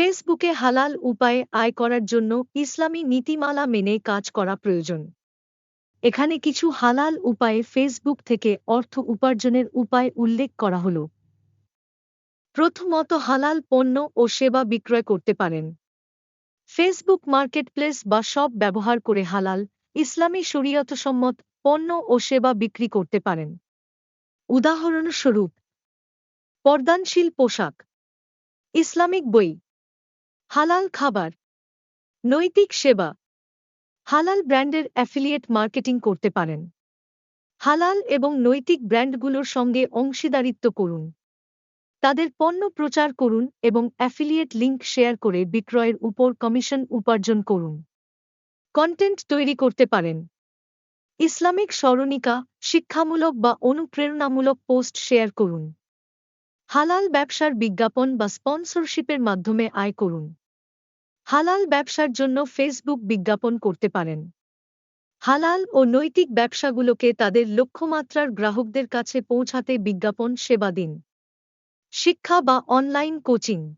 ফেসবুকে হালাল উপায়ে আয় করার জন্য ইসলামী নীতিমালা মেনে কাজ করা প্রয়োজন। এখানে কিছু হালাল উপায়ে ফেসবুক থেকে অর্থ উপার্জনের উপায় উল্লেখ করা হল। প্রথমত হালাল পণ্য ও সেবা বিক্রয় করতে পারেন। ফেসবুক মার্কেটপ্লেস বা সব ব্যবহার করে হালাল, ইসলামী শরীয়তসম্মত পণ্য ও সেবা বিক্রি করতে পারেন। উদাহরণস্বরূপ, পর্দানশীল পোশাক। ইসলামিক বই। হালাল খাবার, নৈতিক সেবা, হালাল ব্র্যান্ডের অ্যাফিলিয়েট মার্কেটিং করতে পারেন। হালাল এবং নৈতিক ব্র্যান্ডগুলোর সঙ্গে অংশীদারিত্ব করুন। তাদের পণ্য প্রচার করুন এবং অ্যাফিলিয়েট লিঙ্ক শেয়ার করে বিক্রয়ের উপর কমিশন উপার্জন করুন। কন্টেন্ট তৈরি করতে পারেন। ইসলামিক স্মরণিকা, শিক্ষামূলক বা অনুপ্রেরণামূলক পোস্ট শেয়ার করুন। হালাল ব্যবসার বিজ্ঞাপন বা স্পন্সরশিপের মাধ্যমে আয় করুন। হালাল ব্যবসার জন্য ফেসবুক বিজ্ঞাপন করতে পারেন। হালাল ও নৈতিক ব্যবসাগুলোকে তাদের লক্ষ্যমাত্রার গ্রাহকদের কাছে পৌঁছাতে বিজ্ঞাপন সেবা দিন। শিক্ষা বা অনলাইন কোচিং।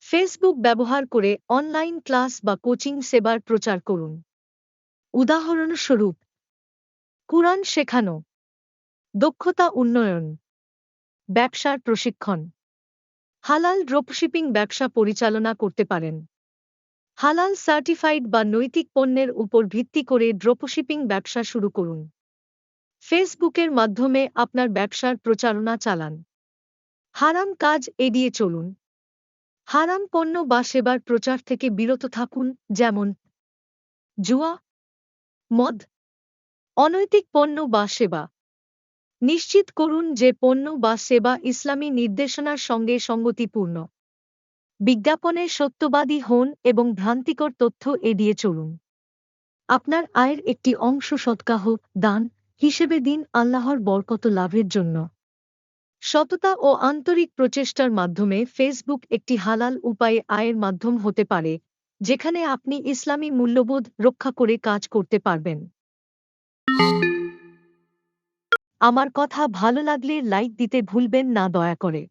ফেসবুক ব্যবহার করে অনলাইন ক্লাস বা কোচিং সেবার প্রচার করুন। উদাহরণস্বরূপ, কুরআন শেখানো। দক্ষতা উন্নয়ন। ব্যবসার প্রশিক্ষণ। হালাল ড্রপশিপিং ব্যবসা পরিচালনা করতে পারেন। হালাল সার্টিফাইড বা নৈতিক পণ্যের উপর ভিত্তি করে ড্রপশিপিং ব্যবসা শুরু করুন। ফেসবুকের মাধ্যমে আপনার ব্যবসার প্রচারণা চালান। হারাম কাজ এড়িয়ে চলুন। হারাম পণ্য বা সেবার প্রচার থেকে বিরত থাকুন, যেমন জুয়া, মদ, অনৈতিক পণ্য বা সেবা। নিশ্চিত করুন যে পণ্য বা সেবা ইসলামী নির্দেশনার সঙ্গে সঙ্গতিপূর্ণ। বিজ্ঞাপনে সত্যবাদী হন এবং ভ্রান্তিকর তথ্য এড়িয়ে চলুন। আপনার আয়ের একটি অংশ সৎকাহ, দান হিসেবে দিন আল্লাহর বরকত লাভের জন্য। সততা ও আন্তরিক প্রচেষ্টার মাধ্যমে ফেসবুক একটি হালাল উপায়ে আয়ের মাধ্যম হতে পারে, যেখানে আপনি ইসলামী মূল্যবোধ রক্ষা করে কাজ করতে পারবেন। আমার কথা ভালো লাগলে লাইক দিতে ভুলবেন না, দয়া করে।